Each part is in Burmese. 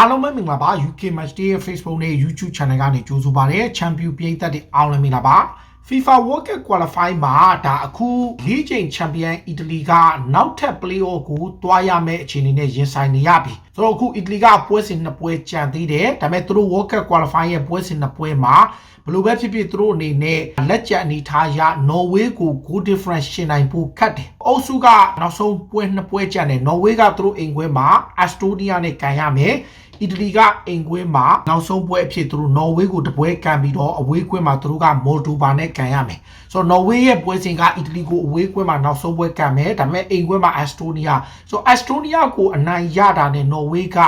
အားလုံးပဲမင်္ဂလာပါ UK Match Day ရဲ့ Facebook နဲ့ YouTube Channel ကနေကြိုဆိုပါရစေ။ Champion ပြည်သက်တွေအားလုံးမင်္ဂလာပါ။ FIFA World Cup Qualify မှာဒါအခု၄ချိန် Champion အီတလီကနောက်ထပ် Play-off ကိုတွားရမယ့်အခြေအနေနဲ့ရင်ဆိုင်နေရပြီ။ ဆိုတော့အခုအီတလီကပွဲစဉ်နှစ်ပွဲကြံသေးတယ်။ဒါပေမဲ့သူတို့ World Cup Qualify ရဲ့ပွဲစဉ်နှစ်ပွဲမှာဘယ်လိုပဲဖြစ်ဖြစ်သူတို့အနေနဲ့လက်ကျန်အနေထားရနော်ဝေးကို goal difference ရှင်နိုင်ဖို့ခက်တယ်။အုပ်စုကနောက်ဆုံးပွဲနှစ်ပွဲကြံတယ်။နော်ဝေးကသူတို့အိမ်ခွဲမှာ Astoria နဲ့ကန်ရမယ်။အီတလီကအိမ်ခွဲမှာနောက်ဆုံးပွဲအဖြစ်သူတို့နော်ဝေးကိုတပွဲကန်ပြီးတော့အဝေးခွဲမှာသူတို့ကမော်ဒိုဘာနဲ့ကန်ရမယ်။ဆိုတော့နော်ဝေးရဲ့ပွဲစဉ်ကအီတလီကိုအဝေးခွဲမှာနောက်ဆုံးပွဲကန်မယ်။ဒါပေမဲ့အိမ်ခွဲမှာ Astoria ဆိုတော့ Astoria ကိုအနိုင်ရတာနဲ့နော်ဝေးက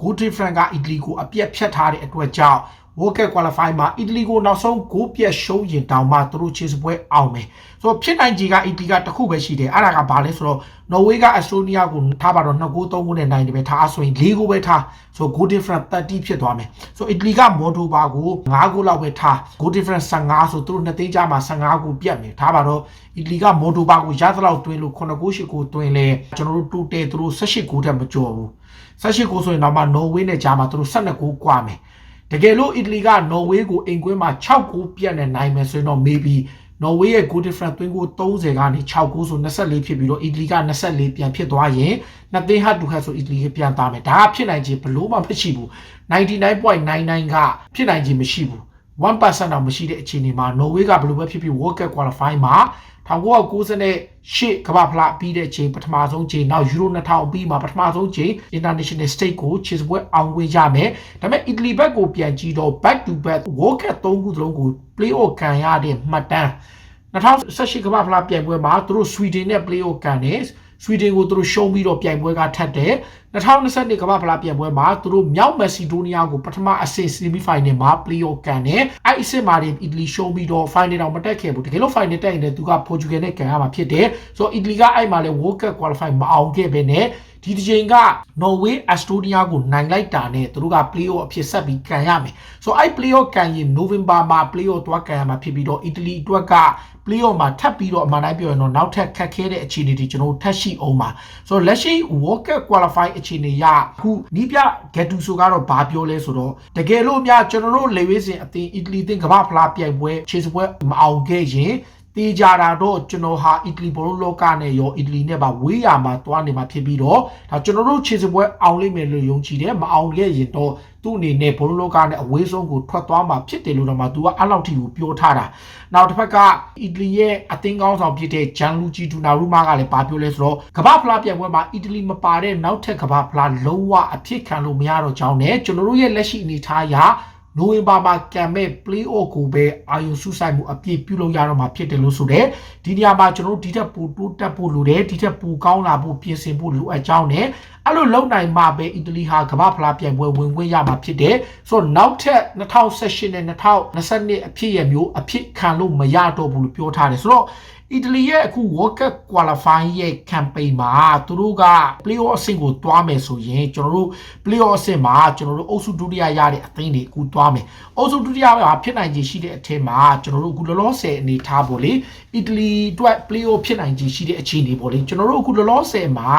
goal difference ကအီတလီကိုအပြတ်ဖြတ်ထားတဲ့အတွက်ကြောင့် World Cup Qualify မှာအီတလီကိုနောက်ဆုံးဂိုးပြတ်ရှုံးရင်တောင်မှသူတို့ခြေစပွဲအောင်မယ်ဆိုတော့ဖြစ်နိုင်ခြေကအီတလီကတစ်ခုပဲရှိတယ်အဲ့ဒါကဘာလဲဆိုတော့နော်ဝေးကအက်စတိုးနီးယားကိုထားပါတော့2ဂိုး3ဂိုးနဲ့နိုင်တယ်ပဲထားဆိုရင်4ဂိုးပဲထားဆို goal difference 30ဖြစ်သွားမယ်ဆိုအီတလီကမော်ဒိုဘာကို5ဂိုးလောက်ပဲထား goal difference 15ဆိုသူတို့နှစ်သိန်းကြားမှာ15ဂိုးပြတ်မယ်ထားပါတော့အီတလီကမော်ဒိုဘာကိုရသလောက်တွင်းလို့9ဂိုး8ဂိုးတွင်းလဲကျွန်တော်တို့တူတဲသူတို့18ဂိုးတက်မကျော်ဘူး 18ဂိုးဆိုရင်တော့မှနော်ဝေးနဲ့ကြားမှာသူတို့12ဂိုးကွာမယ်တကယ်လို့အီတလီကနော်ဝေးကိုအိမ်ကွင်းမှာ6ဂိုးပြတ်နဲ့နိုင်မယ်ဆိုရင်တော့ maybe နော်ဝေးရဲ့ goal difference သွင်းကို30ကနေ6ဂိုးဆို24ဖြစ်ပြီးတော့အီတလီက24ပြန်ဖြစ်သွားရင်နှစ်သိန်းဟတ်တူဟတ်ဆိုအီတလီကပြန်သားမယ်ဒါကဖြစ်နိုင်ခြင်းဘလို့မှမရှိဘူး99.99ကဖြစ်နိုင်ခြင်းမရှိဘူး 1%တော့မရှိတဲ့အခြေအနေမှာနော်ဝေးကဘလို့ပဲဖြစ်ဖြစ် World Cup Qualify မှာ1998ကမ္ဘာဖလားပြီးတဲ့ချိန်ပထမဆုံးချိန်နောက် Euro 2000ပြီးမှာပထမဆုံးချိန် International State ကိုခြေစပွဲအောင်ဝင်ရမယ်ဒါပေမဲ့ Italy ဘက်ကိုပြန်ကြည့်တော့ back to back World Cup 3ခုစလုံးကို play-off ကန်ရတဲ့မှတ်တမ်း2018ကမ္ဘာဖလားပြိုင်ပွဲမှာသူတို့ Sweden နဲ့ play-off ကန်တယ် ဆွီဒင်ကိုသူတို့ရှုံးပြီးတော့ပြိုင်ပွဲကထပ်တယ်2022ကမ္ဘာဖလားပြိုင်ပွဲမှာသူတို့မြောက်မက်ဆီဒိုးနီးယားကိုပထမအဆင့် semi final မှာ play-off ကန်တယ်အဲ့အဆင့်မှာတင်အီတလီရှုံးပြီးတော့ final တော့မတက်ခဲ့ဘူးတကယ်လို့ final တက်ရင်လည်းသူက Portugal နဲ့ကန်ရမှာဖြစ်တယ်ဆိုတော့အီတလီကအဲ့မှာလည်း World Cup qualify မအောင်ခဲ့ပဲနဲ့ ဒီတစ်ချိန်က Norway Estonia ကိုနိုင်လိုက်တာနဲ့သူတို့က play-off အဖြစ်ဆက်ပြီးကန်ရမယ်ဆိုတော့အဲ့ play-off ကန်ရင် November မှာ play-off သွားကန်ရမှာဖြစ်ပြီးတော့အီတလီအတွက်က play-off မှာထပ်ပြီးတော့အမှန်တိုင်းပြောရင်တော့နောက်ထပ်ခက်ခဲတဲ့အခြေအနေတွေကျွန်တော်တို့ထပ်ရှိအောင်ပါဆိုတော့လက်ရှိ World Cup qualify အခြေအနေရအခုနီးပြ Gattuso ကတော့ဘာပြောလဲဆိုတော့တကယ်လို့များကျွန်တော်တို့လေဝေးစဉ်အသင်းအီတလီအသင်းကမ္ဘာဖလားပြိုင်ပွဲခြေစပွဲမအောင်ခဲ့ရင် တေးကြတာတော့ကျွန်တော်ဟာအီတလီဘောလုံးလောကနဲ့ရောအီတလီနဲ့ပါဝေးရမှာတွားနေမှာဖြစ်ပြီးတော့ဒါကျွန်တော်တို့ခြေစပွဲအောင်လိမ့်မယ်လို့ယုံကြည်တယ်မအောင်ခဲ့ရင်တော့သူ့အနေနဲ့ဘောလုံးလောကနဲ့အဝေးဆုံးကိုထွက်သွားမှာဖြစ်တယ်လို့တော့မှသူကအဲ့လောက်ထိကိုပြောထားတာနောက်တစ်ဖက်ကအီတလီရဲ့အသင်းကောင်းဆောင်ဖြစ်တဲ့ဂျန်လူဂျီဒူနာရူမာကလည်းပြောလဲဆိုတော့ကမ္ဘာဖလားပြိုင်ပွဲမှာအီတလီမပါတဲ့နောက်ထပ်ကမ္ဘာဖလားလုံးဝအဖြစ်ခံလို့မရတော့ကြောင်းနဲ့ကျွန်တော်တို့ရဲ့လက်ရှိအနေအထားအရ နိုဝင်ဘာမှာကံမဲ့ play-off ကိုပဲအာယုံစုဆိုင်မှုအပြည့်ပြုလုပ်ရတော့မှာဖြစ်တယ်လို့ဆိုတဲ့ဒီနေရာမှာကျွန်တော်တို့ဒီထက်ပိုတိုးတက်ဖို့လိုတယ်ဒီထက်ပိုကောင်းလာဖို့ပြင်ဆင်ဖို့လိုအပ်ကြောင်းနဲ့အဲ့လိုလုံနိုင်မှပဲအီတလီဟာကမ္ဘာဖလားပြိုင်ပွဲဝင်ခွင့်ရမှာဖြစ်တယ်ဆိုတော့နောက်ထပ်2018နဲ့2022အဖြစ်ရမျိုးအဖြစ်ခံလို့မရတော့ဘူးလို့ပြောထားတယ်ဆိုတော့ အီတလီရဲ့အခု World Cup Qualify ရဲ့ campaign မှာသူတို့က play-off အဆင့်ကိုတွားမယ်ဆိုရင်ကျွန်တော်တို့ play-off အဆင့်မှာကျွန်တော်တို့အုပ်စုဒုတိယရတဲ့အသင်းတွေအခုတွားမယ်အုပ်စုဒုတိယမှာဖြစ်နိုင်ခြေရှိတဲ့အထက်မှာကျွန်တော်တို့အခုလောလောဆယ်အနေထားပေါ့လေအီတလီအတွက် play-off ဖြစ်နိုင်ခြေရှိတဲ့အခြေအနေပေါ့လေကျွန်တော်တို့အခုလောလောဆယ်မှာ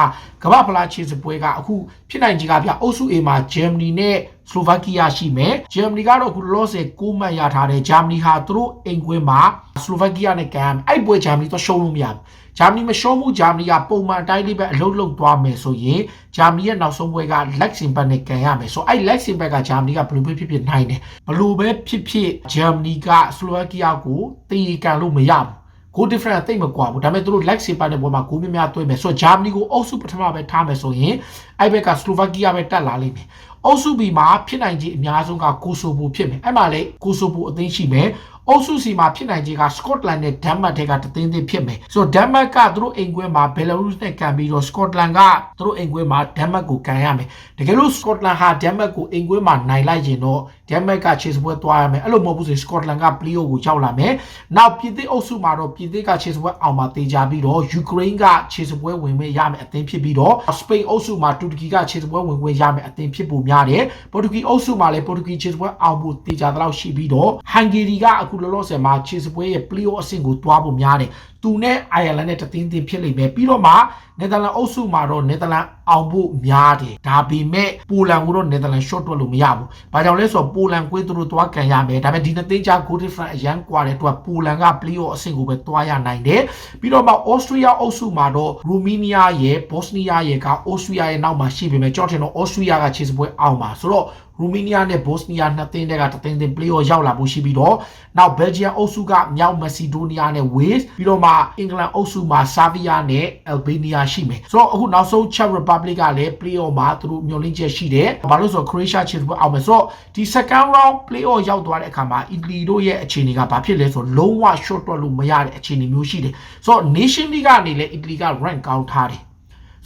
ကမ္ဘာဖလားခြေစပွဲကအခုဖြစ်နိုင်ခြေကပြအုပ်စု A မှာ Germany နဲ့ စလိုဗက်ကီးယားရှိမယ်ဂျာမနီကတော့အခုလောဆယ်6မှတ်ရထားတယ်ဂျာမနီဟာသူတို့အိမ်ကွင်းမှာစလိုဗက်ကီးယားနဲ့ကန်အဲ့ပွဲဂျာမနီတော့ရှုံးလို့မရဘူးဂျာမနီမရှုံးဘူးဂျာမနီကပုံမှန်အတိုင်းလေးပဲအလုံးလုံးသွားမယ်ဆိုရင်ဂျာမနီရဲ့နောက်ဆုံးပွဲကလက်ဆင်ဘတ်နဲ့ကန်ရမယ်ဆိုအဲ့လက်ဆင်ဘက်ကဂျာမနီကဘယ်လိုပဲဖြစ်ဖြစ်နိုင်တယ်ဘယ်လိုပဲဖြစ်ဖြစ်ဂျာမနီကစလိုဗက်ကီးယားကိုတေးကန်လို့မရဘူး goal difference တိတ်မကွာဘူးဒါပေမဲ့သူတို့ leg saver တဲ့ဘောမှာ goal များများသွင်းမယ်ဆိုတော့ဂျာမနီကိုအုပ်စုပထမပဲထားမယ်ဆိုရင်အဲ့ဘက်ကစလိုဗက်ကီးယားပဲတက်လာလိမ့်မယ်အုပ်စု B မှာဖြစ်နိုင်ခြေအများဆုံးကကိုဆိုဘိုဖြစ်မယ်အဲ့မှာလေကိုဆိုဘိုအသင်းရှိမယ်အုပ်စုစီမှာဖြစ်နိုင်ခြေကစကော့တလန်နဲ့ဒန်မတ်တွေကတသင်းသင်းဖြစ်မယ်ဆိုတော့ဒန်မတ်ကသူတို့အိမ်ကွင်းမှာဘယ်လာရုစ်နဲ့ကန်ပြီးတော့စကော့တလန်ကသူတို့အိမ်ကွင်းမှာဒန်မတ်ကိုကန်ရမယ်တကယ်လို့စကော့တလန်ဟာဒန်မတ်ကိုအိမ်ကွင်းမှာနိုင်လိုက်ရင်တော့ဒန်မတ်ကခြေစပွဲသွားရမယ်အဲ့လိုမဟုတ်ဘူးဆိုစကော့တလန်ကပလီယိုကိုရောက်လာမယ်နောက်ပြည်သစ်အုပ်စုမှာတော့ပြည်သစ်ကခြေစပွဲအောင်မှာတေချာပြီးတော့ယူကရိန်းကခြေစပွဲဝင်မဲ့ရမယ်အသင်းဖြစ်ပြီးတော့စပိန်အုပ်စုမှာတူရကီကခြေစပွဲဝင်ခွင့်ရမယ်အသင်းဖြစ်ဖို့များတယ်ပေါ်တူဂီအုပ်စုမှာလည်းပေါ်တူဂီခြေစပွဲအောင်ဖို့တေချာတော့ရှိပြီးတော့ဟန်ဂေရီကအခုလောလောဆယ်မှာခြေစပွဲရဲ့ play-off အဆင့်ကိုတွားဖို့များတယ် သူသူနဲ့အိုင်ယာလန်နဲ့တသင်းသင်းဖြစ်လိမ့်မယ်ပြီးတော့မှနယ်သာလန်အုပ်စုမှာတော့နယ်သာလန်အောင်ဖို့များတယ်ဒါပေမဲ့ပိုလန်ကိုတော့နယ်သာလန် short တွက်လို့မရဘူးဘာကြောင့်လဲဆိုတော့ပိုလန်ကွေးသူတို့သွားကန်ရမယ်ဒါပေမဲ့ဒီနှစ်သင်းကြား goal difference အရန်ကွာတဲ့သူကပိုလန်က play off အဆင့်ကိုပဲသွားရနိုင်တယ်ပြီးတော့မှ Austria အုပ်စုမှာတော့ Romania ရဲ့ Bosnia ရဲ့က Austria ရဲ့နောက်မှာရှိပေမဲ့ကျွန်တော်ထင်တော့ Austria ကခြေစပွဲအောင်ပါဆိုတော့ ရူမီနီးယားနဲ့ဘော့စနီးယားနှစ်သင်းတက်ကတသင်းသင်း play off ရောက်လာဖို့ရှိပြီးတော့နောက်ဘယ်ဂျီယံအုပ်စုကမြောက်မက်ဆီဒိုနီးယားနဲ့ Wales ပြီးတော့မှအင်္ဂလန်အုပ်စုမှာဆာဗီယာနဲ့ Albania ရှိမယ်ဆိုတော့အခုနောက်ဆုံး Czech Republic ကလည်း play off မှာသူတို့မျှော်လင့်ချက်ရှိတယ်ဘာလို့ဆိုတော့ Croatia ချစ်ပွဲအောင်မယ်ဆိုတော့ဒီ second round play off ရောက်သွားတဲ့အခါမှာ Italy တို့ရဲ့အခြေအနေကဘာဖြစ်လဲဆိုတော့လုံးဝ short တွက်လို့မရတဲ့အခြေအနေမျိုးရှိတယ်ဆိုတော့ Nation League ကနေလည်း Italy က rank ကောင်းထားတယ်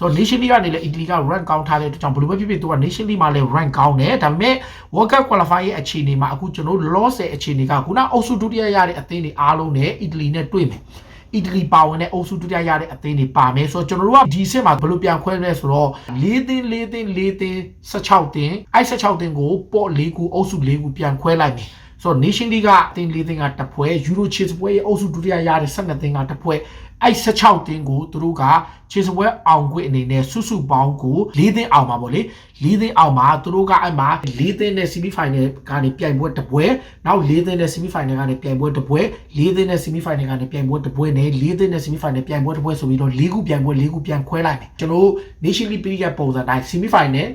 ဆိုတော့ Nation League ကနေလည်း Italy က rank ကောင်းထားတဲ့အတွက်ကြောင့်ဘယ်လိုပဲဖြစ်ဖြစ်သူက Nation League မှာလည်း rank ကောင်းတယ်ဒါပေမဲ့ World Cup qualify ရဲ့အခြေအနေမှာအခုကျွန်တော်တို့ loss ရဲ့အခြေအနေကခုနအုပ်စုဒုတိယရတဲ့အသင်းတွေအားလုံးနဲ့ Italy နဲ့တွေ့မယ်အီတလီပါဝင်တဲ့အုပ်စုဒုတိယရတဲ့အသင်းတွေပါမယ်ဆိုတော့ကျွန်တော်တို့ကဒီအဆင့်မှာဘယ်လိုပြန်ခွဲလဲဆိုတော့၄သင်း၄သင်း၄သင်း16သင်းအဲ့16သင်းကိုပေါ့၄ခုအုပ်စု၄ခုပြန်ခွဲလိုက်မယ် ဆိုတော့ Nation League ကအသင်း၄သင်းကတစ်ဖွဲ Euro Chase ပွဲရဲ့အုပ်စုဒုတိယရတဲ့12သင်းကတစ်ဖွဲအဲ့16သင်းကိုသူတို့ကခြေစပွဲအောင်ခွင့်အနေနဲ့စုစုပေါင်းကို၄သင်းအောင်ပါဗောလေ၄သင်းအောင်မှာသူတို့ကအဲ့မှာ၄သင်းနဲ့ semi final ကနေပြိုင်ပွဲတစ်ပွဲနောက်၄သင်းနဲ့ semi final ကနေပြိုင်ပွဲတစ်ပွဲ၄သင်းနဲ့ semi final ကနေပြိုင်ပွဲတစ်ပွဲနဲ့၄သင်းနဲ့ semi final ပြိုင်ပွဲတစ်ပွဲဆိုပြီးတော့၄ခုပြိုင်ပွဲ၄ခုပြန်ခွဲလိုက်မယ်ကျွန်တော်တို့ Nation League ပြည့်ရဲ့ပုံစံတိုင်း semi final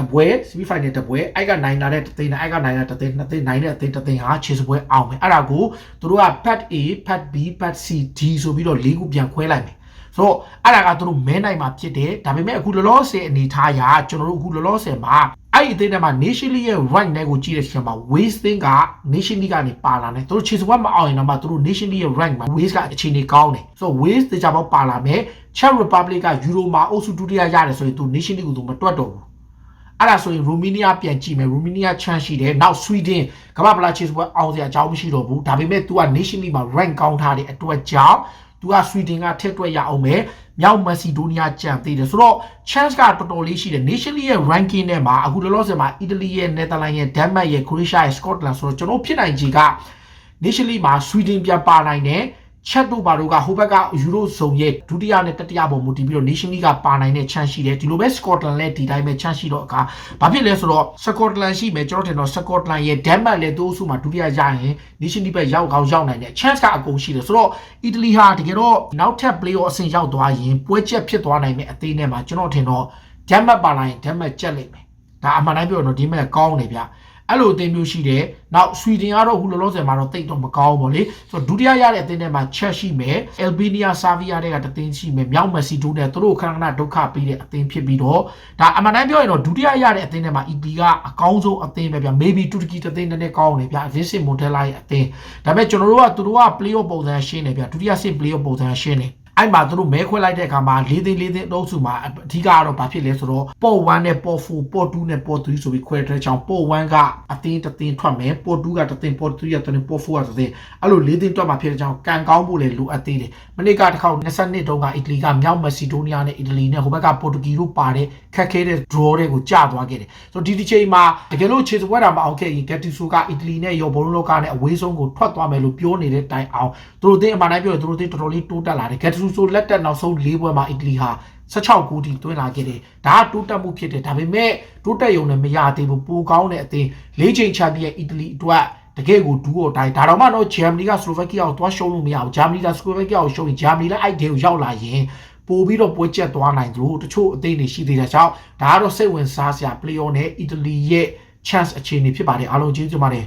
တပွဲ semi final တပွဲအိုက်ကနိုင်လာတဲ့တသိန်းနဲ့အိုက်ကနိုင်လာတဲ့တသိန်းနှစ်သိန်းနိုင်တဲ့အသိန်းတသိန်းဟာခြေစပွဲအောင်မယ်အဲ့ဒါကိုသူတို့က pad A pad B pad C D ဆိုပြီးတော့၄ခုပြန်ခွဲလိုက်မယ်ဆိုတော့အဲ့ဒါကသူတို့မဲနိုင်မှာဖြစ်တယ်ဒါပေမဲ့အခုလောလောဆယ်အနေထားရာကျွန်တော်တို့အခုလောလောဆယ်မှာအဲ့ဒီအသင်းထဲမှာ Nation League ရဲ့ rank နဲ့ကိုကြည့်တဲ့ချိန်မှာ Wales သင်းက Nation League ကနေပါလာတယ်သူတို့ခြေစပွဲမအောင်ရင်တော့မှသူတို့ Nation League ရဲ့ rank မှာ Wales ကအခြေအနေကောင်းတယ်ဆိုတော့ Wales တေချာပေါက်ပါလာမယ် Czech Republic က Euro မှာအုပ်စုဒုတိယရတယ်ဆိုရင်သူ Nation League ကိုသူမတွက်တော့ဘူး အဲ့ဒါဆိုရင်ရူမီနီးယားပြန်ကြည့်မယ်ရူမီနီးယားချန်ရှိတယ်နောက်ဆွီဒင်ကမ္ဘာပလာချေစပွဲအောင်စရာအကြောင်းမရှိတော့ဘူးဒါပေမဲ့ तू က Nation League မှာ rank ကောင်းထားတဲ့အတွက်ကြောင့် तू ကဆွီဒင်ကထက်တွက်ရအောင်မယ်မြောက်မက်ဆီဒိုနီးယားကြံသေးတယ်ဆိုတော့ chance ကတော်တော်လေးရှိတယ် Nation League ရဲ့ ranking ထဲမှာအခုလောလောဆယ်မှာ Italy ရဲ့ Netherlands ရဲ့ Denmark ရဲ့ Croatia ရဲ့ Scotland ဆိုတော့ကျွန်တော်ဖြစ်နိုင်ခြေက Nation League မှာ Sweden ပြန်ပါနိုင်တယ် ချက်တို့ဘာတို့ကဟိုဘက်ကယူရိုဇုံရဲ့ဒုတိယနဲ့တတိယပုံမူတည်ပြီးတော့ Nation League ကပါနိုင်တဲ့ chance ရှိတယ်ဒီလိုပဲ Scotland လည်းဒီတိုင်းပဲ chance ရှိတော့အခါဘာဖြစ်လဲဆိုတော့ Scotland ရှိမယ်ကျွန်တော်ထင်တော့ Scotland ရဲ့ Denmark လည်းသူ့အစုမှာဒုတိယရရင် Nation League ပဲရောက်ကောင်းရောက်နိုင်တယ် chance ကအကုန်ရှိတယ်ဆိုတော့ Italy ဟာတကယ်တော့နောက်ထပ် play off အဆင့်ရောက်သွားရင်ပွဲချက်ဖြစ်သွားနိုင်တဲ့အသေးနဲ့မှာကျွန်တော်ထင်တော့ Denmark ပါလာရင် Denmark ကြက်လိမ့်မယ်ဒါအမှန်တိုင်းပြောတော့ဒီမဲ့ကောင်းတယ်ဗျ အဲ့လိုအသင်းမျိုးရှိတယ်။နောက်ဆွီဒင်ကတော့အခုလောလောဆယ်မှာတော့တိတ်တော့မကောင်းဘူးဗောလေ။ဆိုတော့ဒုတိယရတဲ့အသင်းထဲမှာချက်ရှိမယ်။ Albania Serbia တွေကတသင်းရှိမယ်။မြောက်မက်ဆီဒိုနဲ့သူတို့ခဏခဏဒုက္ခပေးတဲ့အသင်းဖြစ်ပြီးတော့ဒါအမှန်တမ်းပြောရင်တော့ဒုတိယရတဲ့အသင်းထဲမှာ EP ကအကောင်းဆုံးအသင်းပဲဗျ။ maybe တူရကီတသင်းနဲ့ကောင်းတယ်ဗျ။ Vincent Montella ရဲ့အသင်း။ဒါပေမဲ့ကျွန်တော်တို့ကသူတို့က play off ပုံစံရှင်းတယ်ဗျ။ဒုတိယဆင့် play off ပုံစံရှင်းတယ်။ အဲ့မှာသူတို့မဲခွဲလိုက်တဲ့အခါမှာ၄သိန်း၄သိန်းအုပ်စုမှာအဓိကကတော့ဘာဖြစ်လဲဆိုတော့ပေါ့1နဲ့ပေါ့4ပေါ့2နဲ့ပေါ့3ဆိုပြီးခွဲတဲ့ချောင်းပေါ့1ကအသင်းတစ်သင်းထွက်မယ်ပေါ့2ကတစ်သင်းပေါ့3ကတစ်သင်းပေါ့4ကတစ်သင်းအဲ့လို၄သိန်းတွက်မှာဖြစ်တဲ့ချောင်းကန်ကောင်းဖို့လည်းလိုအပ်သေးတယ်မနေ့ကတစ်ခေါက်22တုန်းကအီတလီကမြောက်မက်ဆီဒိုနီးယားနဲ့အီတလီနဲ့ဟိုဘက်ကပေါ်တူဂီတို့ပါတဲ့ခက်ခဲတဲ့ draw တွေကိုကြာသွားခဲ့တယ်ဆိုတော့ဒီဒီချိန်မှာတကယ်လို့ခြေစပွဲတာမအောင်ခဲ့ရင်ဂက်တီဆိုကအီတလီနဲ့ရောဘောလုံးလောကနဲ့အဝေးဆုံးကိုထွက်သွားမယ်လို့ပြောနေတဲ့တိုင်အောင်သူတို့တင်းအမှန်တိုင်းပြောရင်သူတို့တင်းတော်တော်လေးတိုးတက်လာတယ်ဂက်တီဆိုလက်တက်နောက်ဆုံး၄ပွဲမှာအီတလီဟာ16ဂိုးထိသွင်းလာခဲ့တယ်ဒါကတိုးတက်မှုဖြစ်တယ်ဒါပေမဲ့တိုးတက်ရုံနဲ့မရသေးဘူးပိုကောင်းတဲ့အသင်း၄ချိန်ချန်ပီယံအီတလီအတွက်တကယ်ကိုဒူးတော့တိုင်းဒါတော့မှတော့ဂျာမနီကစလိုဗက်ကီယာကိုသွားရှုံးလို့မရဘူးဂျာမနီကစလိုဗက်ကီယာကိုရှုံးရင်ဂျာမနီလည်းအဲ့ဒေကိုရောက်လာရင်ပို့ပြီးတော့ပွဲချက်သွားနိုင်သလိုတချို့အသင်းတွေရှိသေးတဲ့ကြောင့်ဒါကတော့စိတ်ဝင်စားစရာ player နဲ့အီတလီရဲ့ chance အခြေအနေဖြစ်ပါတယ်အားလုံးကျေးဇူးတင်ပါတယ်